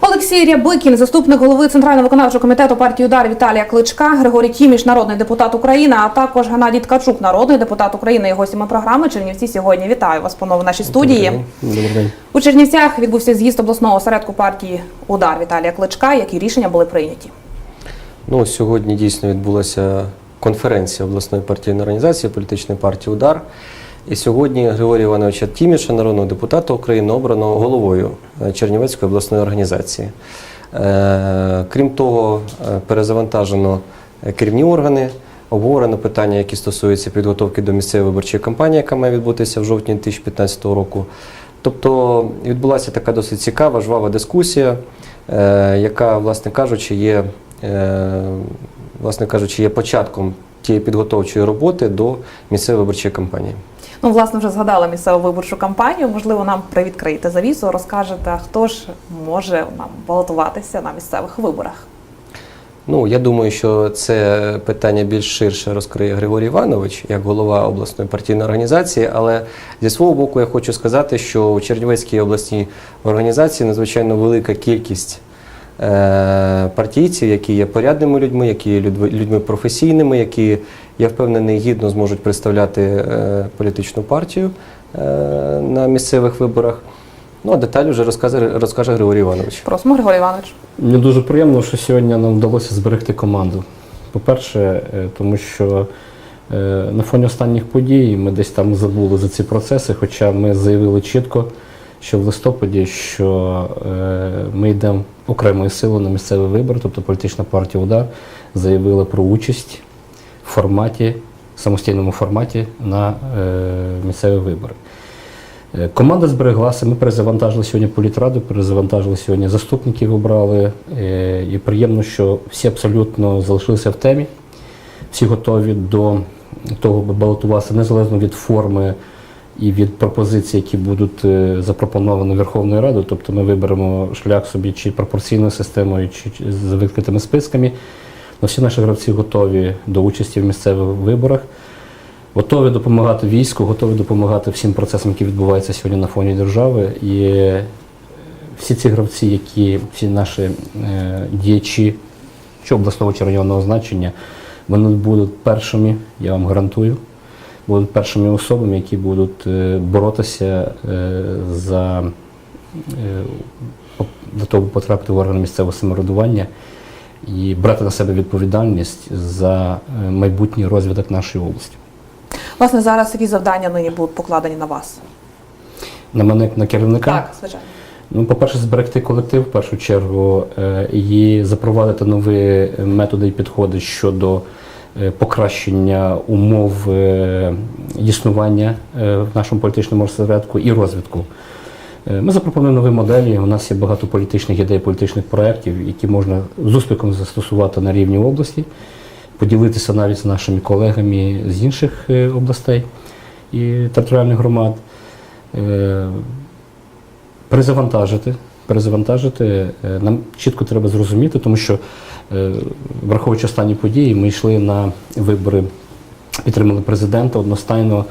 Олексій Рябикін, заступник голови Центрального виконавчого комітету партії Удар Віталія Кличка, Григорій Тіміш, народний депутат України, а також Геннадій Ткачук, народний депутат України і гостями програми Чернівці сьогодні. Вітаю вас панове в нашій студії. Добрий день. У Чернівцях відбувся з'їзд обласного осередку партії Удар Віталія Кличка. Які рішення були прийняті? Ну, сьогодні дійсно відбулася конференція обласної партійної організації політичної партії Удар. І сьогодні Григорія Івановича Тіміша, народного депутата України, обрано головою е, Чернівецької обласної організації. Е, Крім того, е, перезавантажено керівні органи, обговорено питання, які стосуються підготовки до місцевої виборчої кампанії, яка має відбутися в жовтні 2015 року. Тобто відбулася така досить цікава, жвава дискусія, яка, власне кажучи, є, власне кажучи, є початком тієї підготовчої роботи до місцевої виборчої кампанії. Ну, власне, вже згадали місцеву виборчу кампанію. Можливо, нам привідкриєте завісу, розкажете, хто ж може нам балотуватися на місцевих виборах. Ну, я думаю, що це питання більш ширше розкриє Григорій Іванович як голова обласної партійної організації. Але зі свого боку я хочу сказати, що у Чернівецькій обласній організації надзвичайно велика кількість партійців, які є порядними людьми, які є людьми, професійними, які, я впевнений, гідно зможуть представляти е, політичну партію е, на місцевих виборах. Ну а деталі вже розкаже, розкаже Григорій Іванович. Просимо, Григорій Іванович. Мені дуже приємно, що сьогодні нам вдалося зберегти команду. По-перше, е, тому що е, на фоні останніх подій ми десь там забули за ці процеси, хоча ми заявили чітко, що в листопаді, що е, ми йдемо окремою силою на місцевий вибір, тобто політична партія Удар заявила про участь в форматі, самостійному форматі на е, місцеві вибори. Е, Команда збереглася. Ми перезавантажили сьогодні політраду, перезавантажили сьогодні заступників, обрали. І приємно, що всі абсолютно залишилися в темі, всі готові до того, аби балотуватися незалежно від форми і від пропозицій, які будуть е, запропоновані Верховною Радою. Тобто ми виберемо шлях собі чи пропорційною системою, чи з відкритими списками. Но всі наші гравці готові до участі в місцевих виборах. Готові допомагати війську, готові допомагати всім процесам, які відбуваються сьогодні на фоні держави. І е, всі ці гравці, які всі наші е, діячі, чи обласного чи районного значення, вони будуть першими, я вам гарантую, будуть першими особами, які будуть е, боротися е, за е, для того, аби потрапити в органи місцевого самоврядування і брати на себе відповідальність за майбутній розвиток нашої області. Власне, зараз які завдання нині будуть покладені на вас? На мене як на керівника. Так, звичайно. Ну, по-перше, зберегти колектив в першу чергу і запровадити нові методи і підходи щодо покращення умов е, існування е, в нашому політичному осередку і розвитку. Е, Ми запропонуємо нові моделі. У нас є багато політичних ідей, політичних проєктів, які можна з успіхом застосувати на рівні області, поділитися навіть з нашими колегами з інших е, областей і територіальних громад. Е, перезавантажити. Перезавантажити е, нам чітко треба зрозуміти, тому що, е, враховуючи останні події, ми йшли на вибори, підтримали президента одностайно,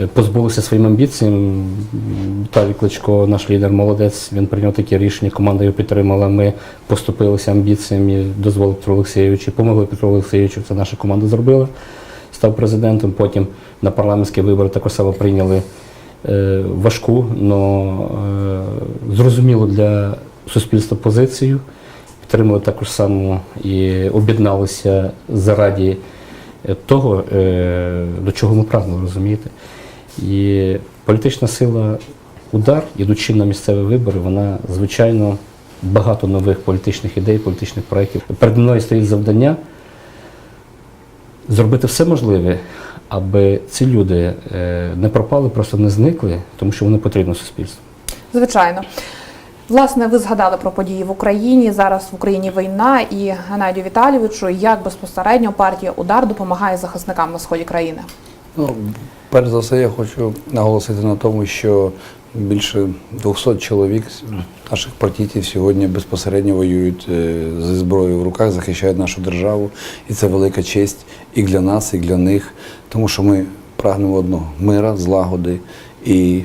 е, позбулися своїм амбіціям. Віталій Кличко, наш лідер, молодець, він прийняв таке рішення, команда його підтримала. Ми поступилися амбіціями, дозволили Петру Олексійовичу, помогли Петру Олексійовичу, це наша команда зробила. Став президентом. Потім на парламентські вибори також само прийняли важку, але зрозумілу для суспільства позицію. Підтримали також само і об'єдналися заради е, того, е, до чого ми прагнули, розумієте. І політична сила удар, ідучи на місцеві вибори, вона звичайно багато нових політичних ідей, політичних проєктів. Перед мною стоїть завдання зробити все можливе, аби ці люди е, не пропали, просто не зникли, тому що вони потрібні суспільству. Звичайно. Власне, ви згадали про події в Україні. Зараз в Україні війна і Геннадію Віталійовичу, як безпосередньо партія Удар допомагає захисникам на сході країни. Ну, перш за все, я хочу наголосити на тому, що більше 200 чоловік наших партійців сьогодні безпосередньо воюють е, зі зброєю в руках, захищають нашу державу. І це велика честь і для нас, і для них, тому що ми прагнемо одного мира, злагоди і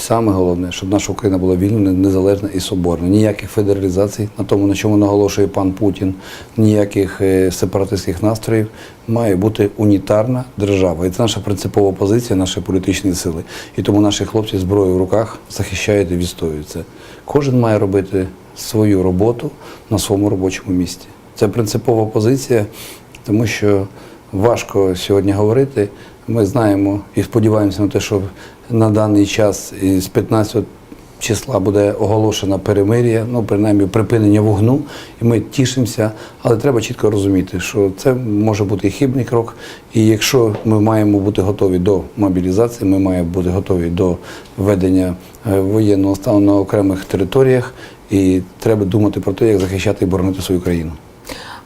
саме головне, щоб наша Україна була вільна, незалежна і соборна. Ніяких федералізацій, на тому, на чому наголошує пан Путін, ніяких е, сепаратистських настроїв. Має бути унітарна держава. І це наша принципова позиція, нашої політичної сили. І тому наші хлопці з зброєю в руках захищають і відстоюють це. Кожен має робити свою роботу на своєму робочому місці. Це принципова позиція, тому що важко сьогодні говорити. Ми знаємо і сподіваємося на те, що на даний час із 15 числа буде оголошена перемир'я, ну принаймні припинення вогну, і ми тішимося, але треба чітко розуміти, що це може бути хибний крок. І якщо ми маємо бути готові до мобілізації, ми маємо бути готові до введення е, воєнного стану на окремих територіях, і треба думати про те, як захищати і боронити свою країну.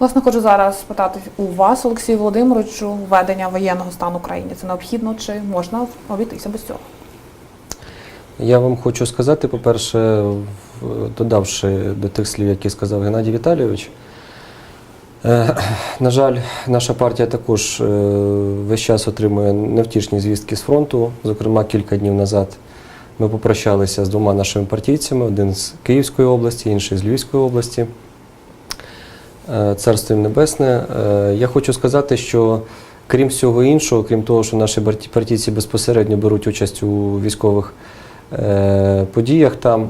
Власне, хочу зараз спитати у вас, Олексію Володимировичу, введення воєнного стану в Україні. Це необхідно чи можна обійтися без цього? Я вам хочу сказати, по-перше, додавши до тих слів, які сказав Геннадій Віталійович. Е, На жаль, наша партія також е, весь час отримує невтішні звістки з фронту. Зокрема, кілька днів назад ми попрощалися з двома нашими партійцями: один з Київської області, інший з Львівської області. Е, Царство їм небесне. Е, Я хочу сказати, що крім всього іншого, крім того, що наші партійці безпосередньо беруть участь у військових е, подіях, там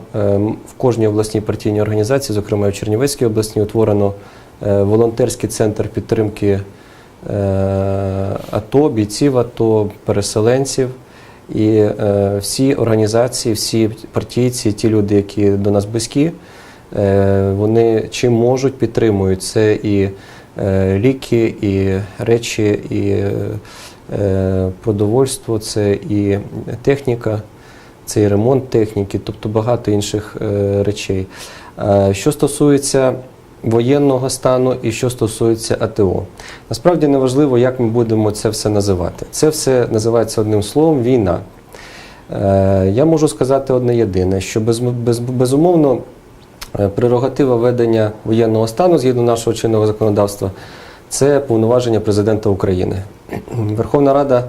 в кожній обласній партійній організації, зокрема і в Чернівецькій області, утворено волонтерський центр підтримки АТО, бійців АТО, переселенців. І всі організації, всі партійці, ті люди, які до нас близькі, вони чим можуть підтримують це і е, ліки, і речі, і е, продовольство, це і техніка, це і ремонт техніки, тобто багато інших е, речей. Е, Що стосується воєнного стану і що стосується АТО. Насправді неважливо, як ми будемо це все називати. Це все називається одним словом війна. Е, Я можу сказати одне єдине, що без, без, безумовно е, прерогатива ведення воєнного стану згідно нашого чинного законодавства це повноваження президента України. Верховна Рада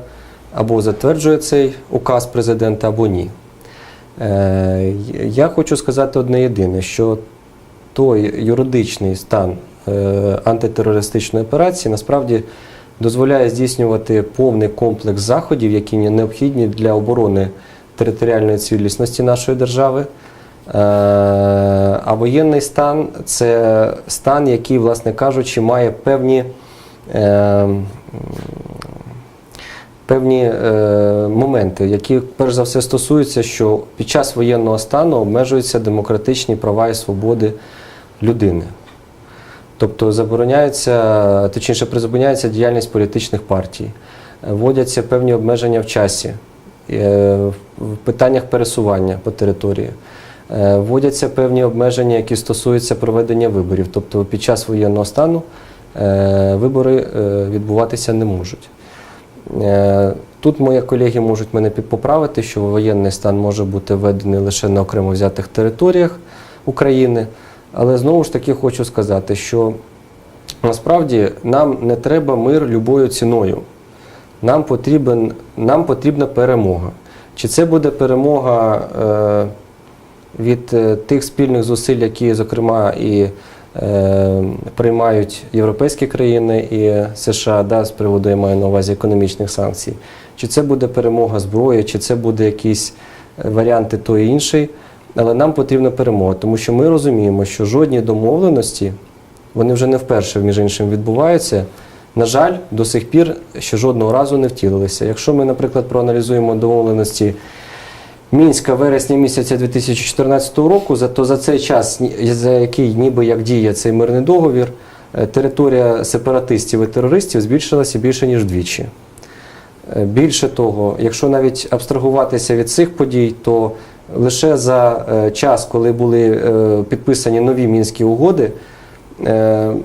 або затверджує цей указ президента, або ні. Е, Я хочу сказати одне єдине, що той юридичний стан е, антитерористичної операції насправді дозволяє здійснювати повний комплекс заходів, які необхідні для оборони територіальної цілісності нашої держави. Е, А воєнний стан це стан, який, власне кажучи, має певні. е, Певні е, моменти, які перш за все стосуються, що під час воєнного стану обмежуються демократичні права і свободи людини. Тобто забороняється, точніше, призупиняється діяльність політичних партій, вводяться певні обмеження в часі, в питаннях пересування по території, вводяться певні обмеження, які стосуються проведення виборів. Тобто під час воєнного стану е, вибори е, відбуватися не можуть. Е, Тут мої колеги можуть мене поправити, що воєнний стан може бути введений лише на окремо взятих територіях України. Але знову ж таки хочу сказати, що насправді нам не треба мир любою ціною. Нам, потрібен, нам потрібна перемога. Чи це буде перемога е, від е, тих спільних зусиль, які, зокрема, і е, приймають європейські країни і США, да, з приводу я маю на увазі економічних санкцій, чи це буде перемога зброї, чи це буде якісь е, варіанти той і інший. Але нам потрібна перемога, тому що ми розуміємо, що жодні домовленості, вони вже не вперше, між іншим, відбуваються. На жаль, до сих пір ще жодного разу не втілилися. Якщо ми, наприклад, проаналізуємо домовленості Мінська вересня місяця 2014 року, за- то за цей час, за який ніби як діє цей мирний договір, е, територія сепаратистів і терористів збільшилася більше ніж вдвічі. Е, Більше того, якщо навіть абстрагуватися від цих подій, то лише за е, час, коли були підписані нові мінські угоди,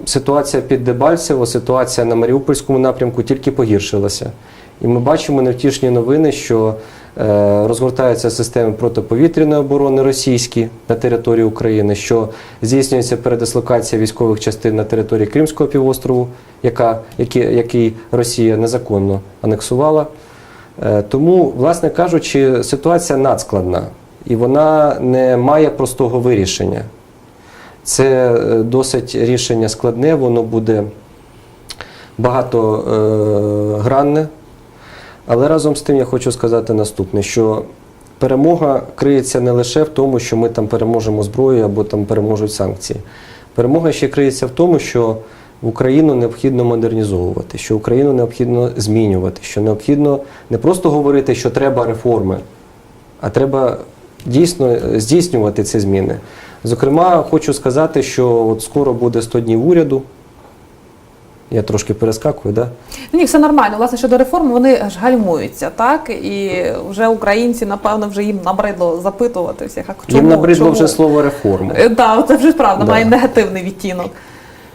ситуація під Дебальцево, ситуація на Маріупольському напрямку тільки погіршилася. І ми бачимо невтішні новини, що розгортаються системи протиповітряної оборони російські на території України, що здійснюється передислокація військових частин на території Кримського півострову, яка, який, який Росія незаконно анексувала. Е, Тому, власне кажучи, ситуація надскладна. і вона не має простого вирішення. Це е, досить рішення складне, воно буде багатогранне. Але разом з тим я хочу сказати наступне: що перемога криється не лише в тому, що ми там переможемо зброю або там переможуть санкції. Перемога ще криється в тому, що Україну необхідно модернізовувати, що Україну необхідно змінювати, що необхідно не просто говорити, що треба реформи, а треба дійсно здійснювати ці зміни. Зокрема, хочу сказати, що от скоро буде 100 днів уряду. Я трошки перескакую, так? Да? Ні, все нормально. Власне, щодо реформ, вони ж гальмуються, так? І вже українці, напевно, вже їм набридло запитуватися, як чому, Їм набридло чому? вже слово реформа. Е, Так, це вже правда, Да. має негативний відтінок.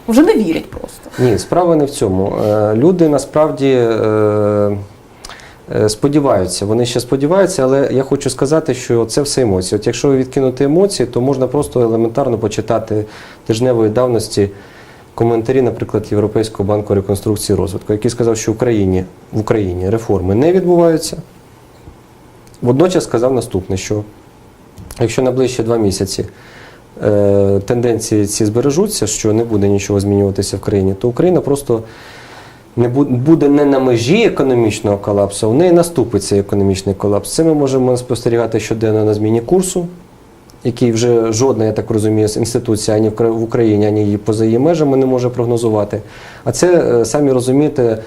Вже не вірять просто. Ні, справа не в цьому. Е, Люди насправді е, сподіваються. Вони ще сподіваються, але я хочу сказати, що це все емоції. От якщо відкинути емоції, то можна просто елементарно почитати тижневої давності коментарі, наприклад, Європейського банку реконструкції розвитку, який сказав, що в Україні, в Україні реформи не відбуваються. Водночас сказав наступне, що якщо на ближчі два місяці е, тенденції ці збережуться, що не буде нічого змінюватися в країні, то Україна просто не буде не на межі економічного колапсу, а в неї наступить цей економічний колапс. Це ми можемо спостерігати щоденно на зміні курсу, який вже жодна, я так розумію, інституція ані в Україні, ані її поза її межами не може прогнозувати. А це, е, самі розумієте,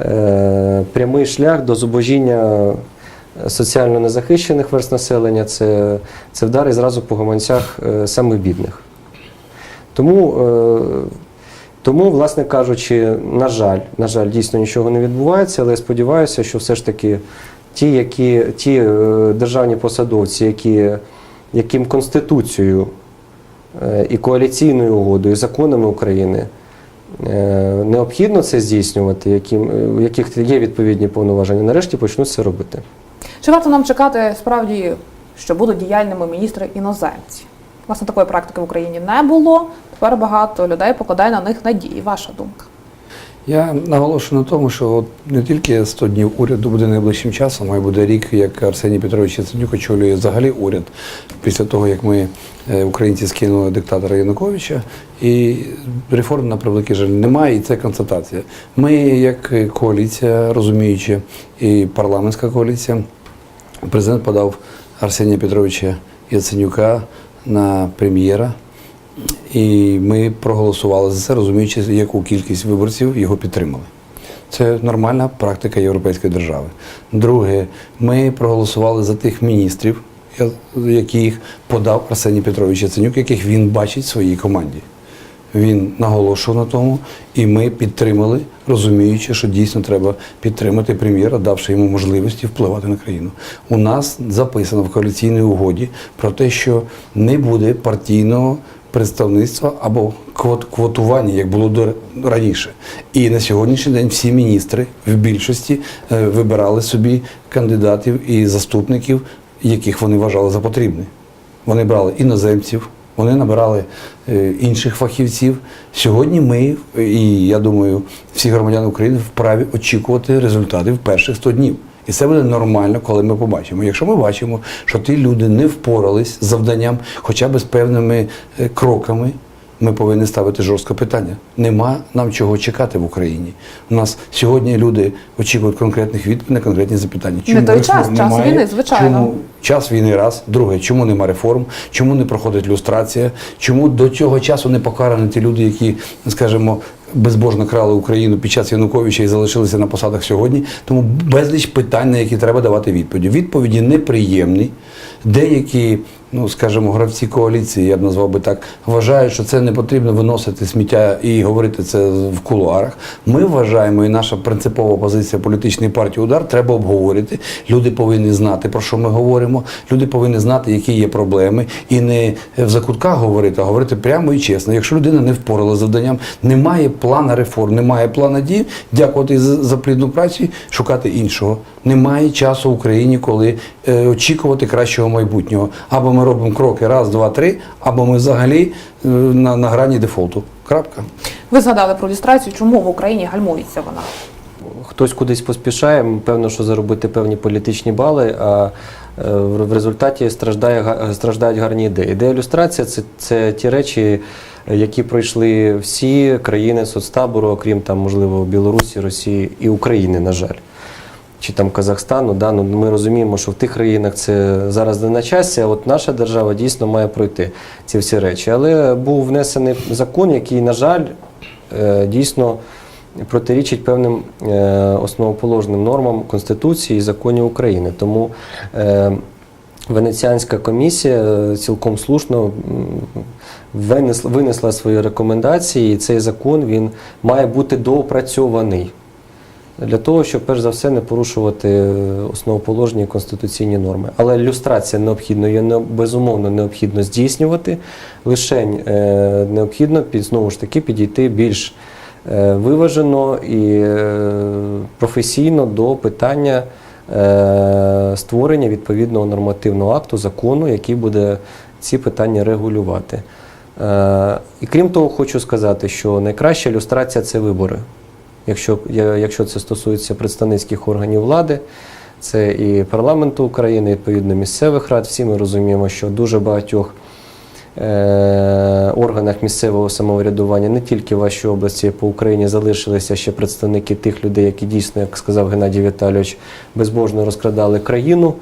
е, прямий шлях до зубожіння соціально незахищених верст населення, це, це вдари зразу по гаманцях е, самих бідних. Тому, е, тому, власне кажучи, на жаль, на жаль, дійсно нічого не відбувається, але я сподіваюся, що все ж таки ті, які, ті е, державні посадовці, які, яким Конституцією е, і коаліційною угодою, і законами України е, необхідно це здійснювати, яким, е, у яких є відповідні повноваження, нарешті почнуть це робити. Чи варто нам чекати справді, що будуть діяльними міністри іноземці? Власне, такої практики в Україні не було. Тепер багато людей покладає на них надії. Ваша думка? Я наголошую на тому, що не тільки 100 днів уряду буде найближчим часом, а й буде рік, як Арсеній Петрович Яценюк очолює взагалі уряд після того, як ми е, українці скинули диктатора Януковича. І реформ на превеликий жаль немає, і це констатація. Ми, як коаліція, розуміючи, і парламентська коаліція, президент подав Арсенія Петровича Яценюка на прем'єра. І ми проголосували за це, розуміючи, яку кількість виборців його підтримали. Це нормальна практика європейської держави. Друге, ми проголосували за тих міністрів, яких подав Арсеній Петрович Яценюк, яких він бачить в своїй команді. Він наголошував на тому, і ми підтримали, розуміючи, що дійсно треба підтримати прем'єра, давши йому можливості впливати на країну. У нас записано в коаліційній угоді про те, що не буде партійного представництва або квот- квотування, як було до раніше. І на сьогоднішній день всі міністри в більшості е, вибирали собі кандидатів і заступників, яких вони вважали за потрібне. Вони брали іноземців, вони набирали е, інших фахівців. Сьогодні ми, і я думаю, всі громадяни України вправі очікувати результатів перших 100 днів. І це буде нормально, коли ми побачимо. Якщо ми бачимо, що ті люди не впорались з завданням, хоча б з певними е, кроками, ми повинні ставити жорстке питання. Нема нам чого чекати в Україні. У нас сьогодні люди очікують конкретних відповідей на конкретні запитання. Не той час, реформ час війни, звичайно. Чому час війни раз. Друге, чому нема реформ, чому не проходить люстрація, чому до цього часу не покарані ті люди, які, скажімо, безбожно крали Україну під час Януковича і залишилися на посадах сьогодні. Тому безліч питань, на які треба давати відповіді. Відповіді неприємні. Деякі, ну скажімо, гравці коаліції, я б назвав би так, вважають, що це не потрібно виносити сміття і говорити це в кулуарах. Ми вважаємо, і наша принципова позиція політичної партії Удар треба обговорити. Люди повинні знати, про що ми говоримо. Люди повинні знати, які є проблеми, і не в закутках говорити, а говорити прямо і чесно. Якщо людина не впорала з завданням, немає плана реформ, немає плану дій, дякувати за плідну працю, шукати іншого. Немає часу в Україні, коли е, очікувати кращого майбутнього. Або ми робимо кроки раз, два, три, або ми взагалі е, на, на грані дефолту. Крапка. Ви згадали про люстрацію. Чому в Україні гальмується вона? Хтось кудись поспішає, певно, що заробити певні політичні бали, а е, в результаті страждає, га- страждають гарні ідеї. Ідея ілюстрація це, це ті речі, е, які пройшли всі країни соцтабору, окрім там, можливо, Білорусі, Росії і України, на жаль. Чи там Казахстану, да, ну, ми розуміємо, що в тих країнах це зараз не на часі, а от наша держава дійсно має пройти ці всі речі. Але був внесений закон, який, на жаль, е, дійсно протирічить певним е, основоположним нормам Конституції і законів України. Тому е, Венеціанська комісія цілком слушно винесла свої рекомендації, і цей закон він має бути доопрацьований для того, щоб перш за все не порушувати е, основоположні конституційні норми. Але люстрація необхідно, не- безумовно необхідно здійснювати. Лише е, необхідно знову ж таки підійти більш е, виважено і професійно до питання створення відповідного нормативного акту, закону, який буде ці питання регулювати. І крім того, хочу сказати, що найкраща ілюстрація це вибори. Якщо, якщо це стосується представницьких органів влади, це і парламенту України, і, відповідно місцевих рад. Всі ми розуміємо, що в дуже багатьох е, органах місцевого самоврядування, не тільки в вашій області, по Україні залишилися ще представники тих людей, які дійсно, як сказав Геннадій Віталійович, безбожно розкрадали країну,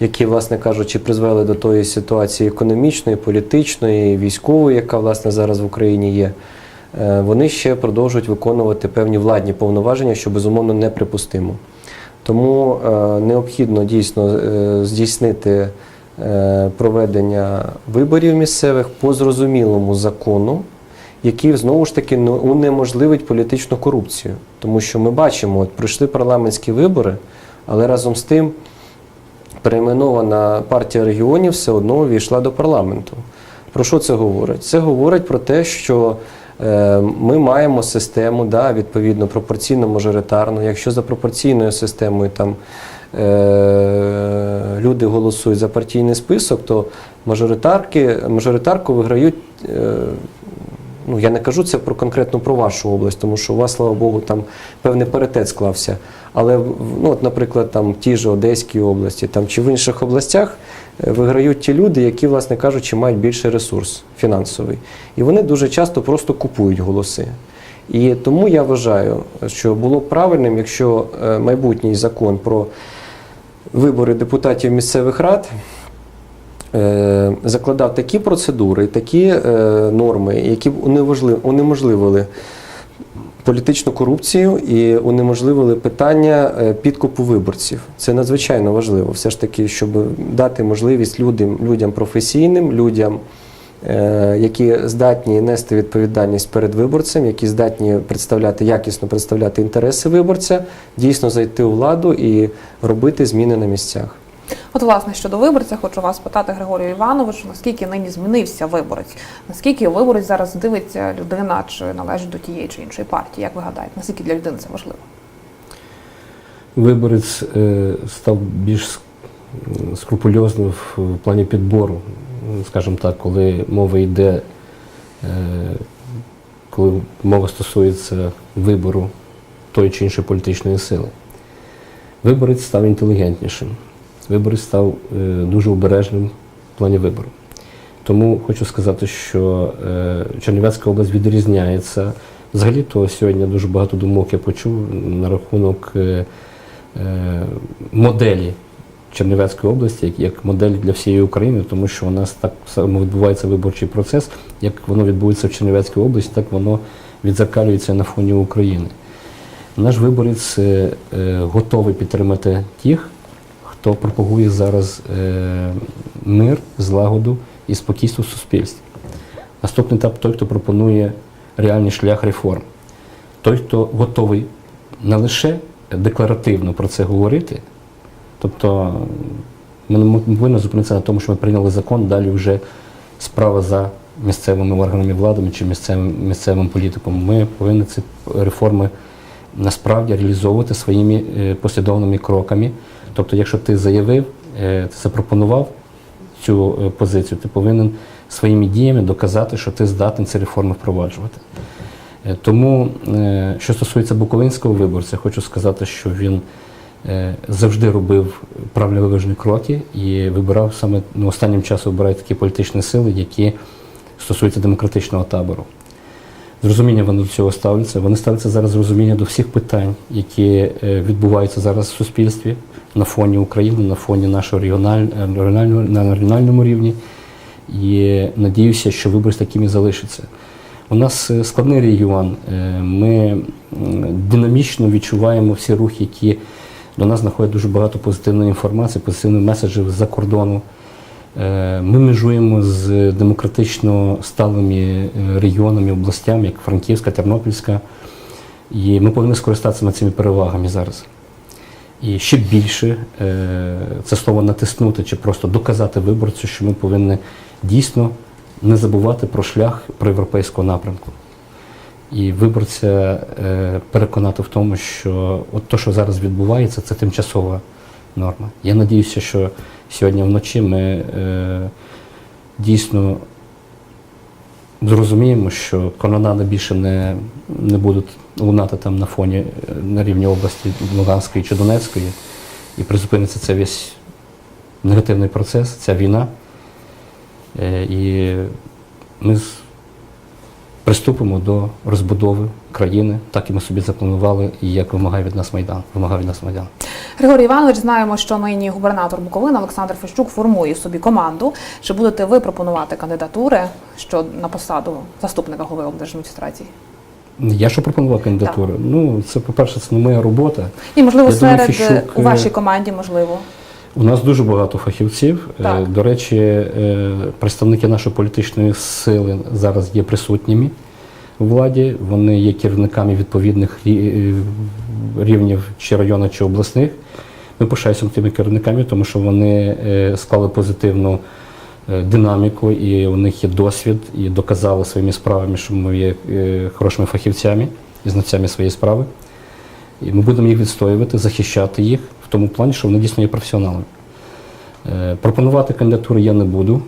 які, власне кажучи, призвели до тої ситуації економічної, політичної, військової, яка власне зараз в Україні є. Е, Вони ще продовжують виконувати певні владні повноваження, що безумовно неприпустимо. Тому е, необхідно дійсно е, здійснити проведення виборів місцевих по зрозумілому закону, який знову ж таки унеможливить політичну корупцію. Тому що ми бачимо, от пройшли парламентські вибори, але разом з тим перейменована партія регіонів все одно увійшла до парламенту. Про що це говорить? Це говорить про те, що ми маємо систему, да, відповідно, пропорційно-мажоритарну. Якщо за пропорційною системою там е, люди голосують за партійний список, то мажоритарки, мажоритарку виграють. Е, ну я не кажу це про конкретно про вашу область, тому що у вас, слава Богу, там певний паритет склався. Але ну, от, наприклад, там в тій же Одеській області там, чи в інших областях е, виграють ті люди, які, власне кажучи, мають більший ресурс фінансовий. І вони дуже часто просто купують голоси. І тому я вважаю, що було б правильним, якщо е, майбутній закон про вибори депутатів місцевих рад е, закладав такі процедури, такі е, норми, які б унеможливили політичну корупцію і унеможливили питання е, підкупу виборців. Це надзвичайно важливо. Все ж таки, щоб дати можливість людям, людям професійним, людям, е, які здатні нести відповідальність перед виборцем, які здатні представляти якісно представляти інтереси виборця, дійсно зайти у владу і робити зміни на місцях. От, власне, щодо виборця, хочу вас питати, Григорію Івановичу, наскільки нині змінився виборець? Наскільки виборець зараз дивиться людина, чи належить до тієї чи іншої партії? Як ви гадаєте, наскільки для людини це важливо? Виборець е, став більш скрупульозним в плані підбору, скажімо так, коли мова йде, е, коли мова стосується вибору тої чи іншої політичної сили. Виборець став інтелігентнішим, виборець став е, дуже обережним в плані вибору. Тому хочу сказати, що е, Чернівецька область відрізняється. Взагалі, то сьогодні дуже багато думок я почув на рахунок е, моделі Чернівецької області, як, моделі для всієї України, тому що у нас так само відбувається виборчий процес, як воно відбувається в Чернівецькій області, так воно відзеркалюється на фоні України. Наш виборець готовий підтримати тих, хто пропагує зараз е, мир, злагоду і спокійство в суспільстві. Наступний етап той, хто пропонує реальний шлях реформ. Той, хто готовий не лише декларативно про це говорити, тобто ми не повинні зупинитися на тому, що ми прийняли закон, далі вже справа за місцевими органами влади чи місцевим, місцевим політиком. Ми повинні ці реформи насправді реалізовувати своїми е, послідовними кроками. Тобто, якщо ти заявив, е, ти запропонував цю е, позицію, ти повинен своїми діями доказати, що ти здатен ці реформи впроваджувати. Е, Тому, що стосується буковинського виборця, хочу сказати, що він завжди робив правильно виважені кроки і вибирав саме ну, останнім часом вибирає такі політичні сили, які стосуються демократичного табору. З розумінням вони до цього ставляться. Вони ставляться зараз з розуміння до всіх питань, які відбуваються зараз в суспільстві на фоні України, на фоні нашого регіональ- регіонального на регіональному рівні. І надіюся, що вибір таким і залишиться. У нас е, складний регіон. Е, Ми динамічно відчуваємо всі рухи, які до нас знаходять дуже багато позитивної інформації, позитивних меседжів з-за кордону. Е, Ми межуємо з демократично сталими е, регіонами, областями, як Франківська, Тернопільська. І ми повинні скористатися цими перевагами зараз. І ще більше е, це слово натиснути чи просто доказати виборцю, що ми повинні дійсно не забувати про шлях проєвропейського напрямку. І виборця е, переконати в тому, що от те, що зараз відбувається, це тимчасова норма. Я надіюся, що сьогодні вночі ми е, дійсно зрозуміємо, що канонади більше не, не будуть лунати там на фоні е, на рівні області Луганської чи Донецької, і призупиниться це весь негативний процес, ця війна. Е, І ми приступимо до розбудови країни, так і ми собі запланували, і як вимагає від нас Майдан. Вимагає від нас Майдан. Григорій Іванович, знаємо, що нині губернатор Буковини Олександр Фещук формує собі команду. Чи будете ви пропонувати кандидатури що на посаду заступника голови облдержадміністрації? Я що пропонував кандидатуру? Ну, це, по-перше, це не моя робота. І можливо Я думаю, серед Фещук, у е, вашій команді, можливо. У нас дуже багато фахівців. Е, Так. До речі, е, представники нашої політичної сили зараз є присутніми у владі. Вони є керівниками відповідних е, рівнів чи районів, чи обласних. Ми пишаємося тими керівниками, тому що вони е, склали позитивну е, динаміку, і у них є досвід, і доказали своїми справами, що ми є е, хорошими фахівцями і знавцями своєї справи. І ми будемо їх відстоювати, захищати їх в тому плані, що вони дійсно є професіоналами. Е, Пропонувати кандидатури я не буду,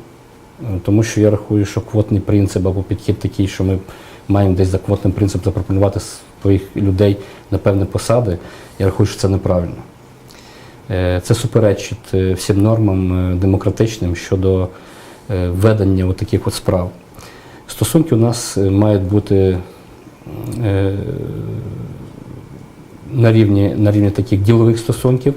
е, тому що я рахую, що квотний принцип або підхід такий, що ми маємо десь за квотним принципом запропонувати своїх людей на певні посади, я рахую, що це неправильно. Е, Це суперечить е, всім нормам е, демократичним щодо ведення таких от справ. Стосунки у нас мають бути на рівні, на рівні таких ділових стосунків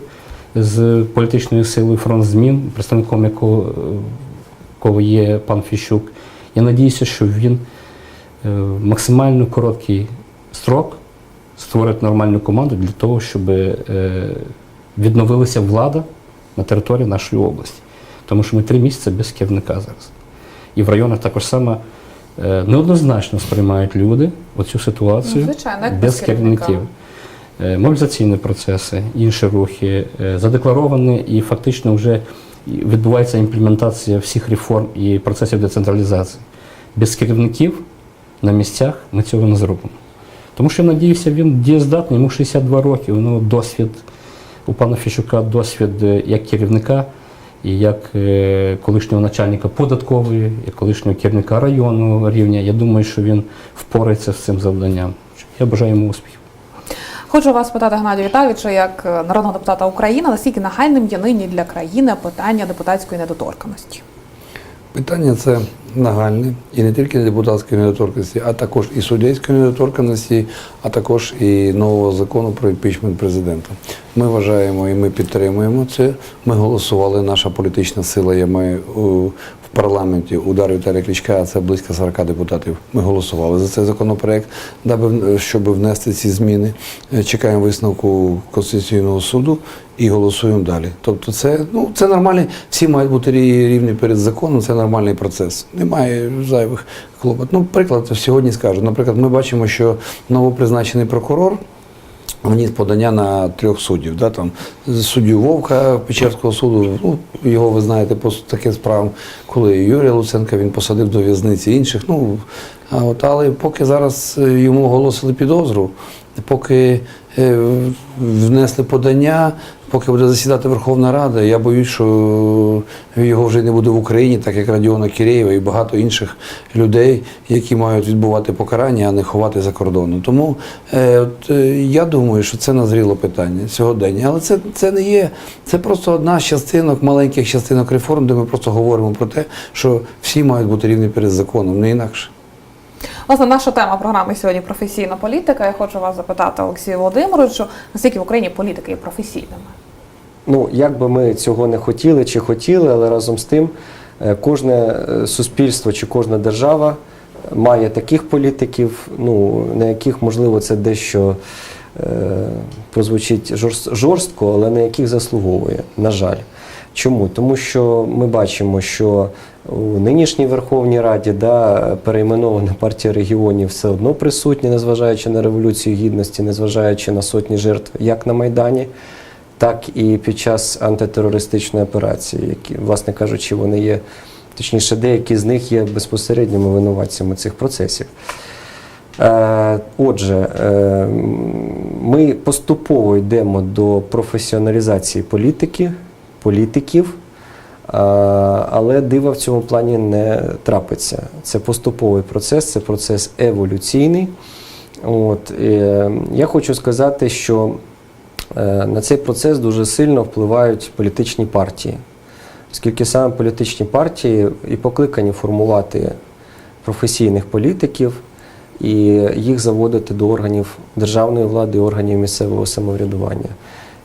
з політичною силою фронт змін, представником якого, є пан Фіщук. Я надіюся, що він максимально короткий строк створить нормальну команду для того, щоб відновилася влада на території нашої області. Тому що ми три місяці без керівника зараз. І в районах також само е, неоднозначно сприймають люди оцю ситуацію Ну, звичайно, без без керівників. Е, Мобілізаційні процеси, інші рухи е, задекларовані і фактично вже відбувається імплементація всіх реформ і процесів децентралізації. Без керівників на місцях ми цього не зробимо. Тому що, я надіюся, він дієздатний, йому 62 роки, у нього досвід у пана Фіщука досвід е, як керівника, і як е, колишнього начальника податкової, і колишнього керівника районного рівня. Я думаю, що він впорається з цим завданням. Я бажаю йому успіхів. Хочу вас питати, Геннадію Віталійовича, як е, народного депутата України, наскільки нагальним є нині для країни питання депутатської недоторканості? Питання це нагальне і не тільки депутатської недоторканності, а також і суддейської недоторканності, а також і нового закону про імпічмент президента. Ми вважаємо і ми підтримуємо це. Ми голосували. Наша політична сила я у- в парламенті удар Віталія Кличка, а це близько 40 депутатів. Ми голосували за цей законопроект, щоб внести ці зміни. Е, Чекаємо висновку Конституційного суду і голосуємо далі. Тобто, це ну це нормальний, всі мають бути рівні перед законом. Це нормальний процес. Немає зайвих клопот. Ну, приклад сьогодні скажу. Наприклад, ми бачимо, що новопризначений прокурор. Вніс подання на трьох суддів. Да, там, суддю Вовка Печерського суду, ну, його ви знаєте по таким справам, коли Юрія Луценка він посадив до в'язниці інших. Ну, а от, але поки зараз е, йому оголосили підозру, поки е, внесли подання, поки буде засідати Верховна Рада, я боюсь, що його вже не буде в Україні, так як Радіона Кірєєва і багато інших людей, які мають відбувати покарання, а не ховати за кордоном. Тому е, от, е, я думаю, що це назріло питання сьогодення. Але це, це не є, це просто одна з частинок, маленьких частинок реформ, де ми просто говоримо про те, що всі мають бути рівні перед законом, не інакше. Власне, наша тема програми сьогодні професійна політика. Я хочу вас запитати, Олексію Володимировичу, наскільки в Україні політики є професійними? Ну, як би ми цього не хотіли чи хотіли, але разом з тим е, кожне е, суспільство чи кожна держава має таких політиків, ну, на яких, можливо, це дещо е, прозвучить жорст- жорстко, але на яких заслуговує, на жаль. Чому? Тому що ми бачимо, що у нинішній Верховній Раді да, перейменована партія регіонів все одно присутня, незважаючи на революцію гідності, незважаючи на сотні жертв, як на Майдані, так і під час антитерористичної операції, які, власне кажучи, вони є, точніше, деякі з них є безпосередніми винуватцями цих процесів. Е, Отже, е, ми поступово йдемо до професіоналізації політики, політиків, але дива в цьому плані не трапиться. Це поступовий процес, це процес еволюційний. От, е, я хочу сказати, що е, на цей процес дуже сильно впливають політичні партії, оскільки саме політичні партії і покликані формувати професійних політиків і їх заводити до органів державної влади органів місцевого самоврядування.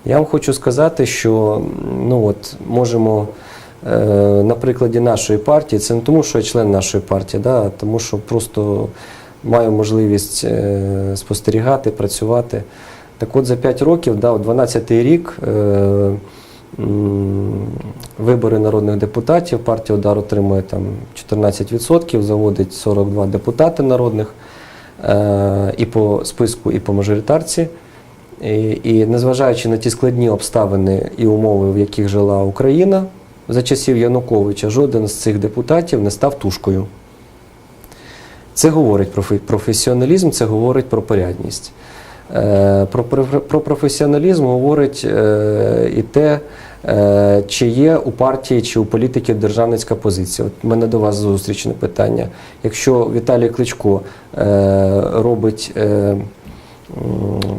Я вам хочу сказати, що ну от можемо е, на прикладі нашої партії, це не тому, що я член нашої партії, да, а тому що просто маю можливість е, спостерігати, працювати. Так от за 5 років, да, 12-й рік, е, вибори народних депутатів, партія Удар отримує там 14%, заводить 42 депутати народних е, і по списку, і по мажоритарці. І, і незважаючи на ті складні обставини і умови, в яких жила Україна за часів Януковича, жоден з цих депутатів не став тушкою. Це говорить про професіоналізм, це говорить про порядність. Е, Про, про, про професіоналізм говорить е, і те, е, чи є у партії чи у політиків державницька позиція. От мене до вас зустрічне питання. Якщо Віталій Кличко робить,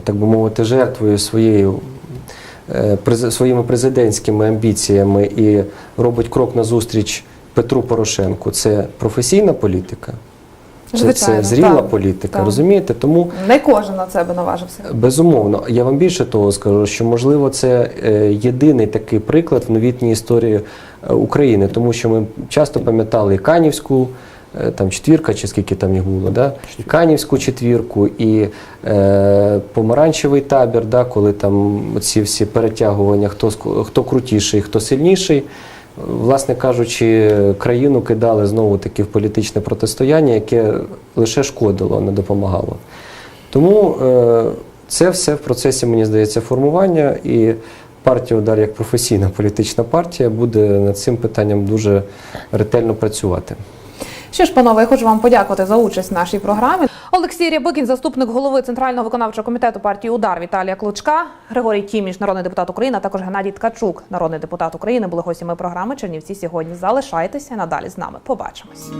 так би мовити, жертвою своєю е, своїми президентськими амбіціями і робить крок назустріч Петру Порошенку, це професійна політика? Це, Звичайно, це зріла так, політика, так. розумієте? Тому Не кожен на це би наважився. безумовно, я вам більше того скажу, що можливо це е, єдиний такий приклад в новітній історії е, України, тому що ми часто пам'ятали Канівську. Е, Там четвірка, чи скільки там їх було, да? і Канівську четвірку, і е, помаранчевий табір, да? коли там ці всі перетягування, хто, хто крутіший, хто сильніший. Власне кажучи, країну кидали знову таки в політичне протистояння, яке лише шкодило, а не допомагало. Тому е, це все в процесі, мені здається, формування, і партія Удар як професійна політична партія буде над цим питанням дуже ретельно працювати. Що ж, панове, я хочу вам подякувати за участь в нашій програмі. Олексій Рябикін, заступник голови Центрального виконавчого комітету партії Удар Віталія Клучка, Григорій Тіміш, народний депутат України, а також Геннадій Ткачук, народний депутат України, були гостями програми Чернівці сьогодні. Залишайтеся надалі з нами. Побачимось.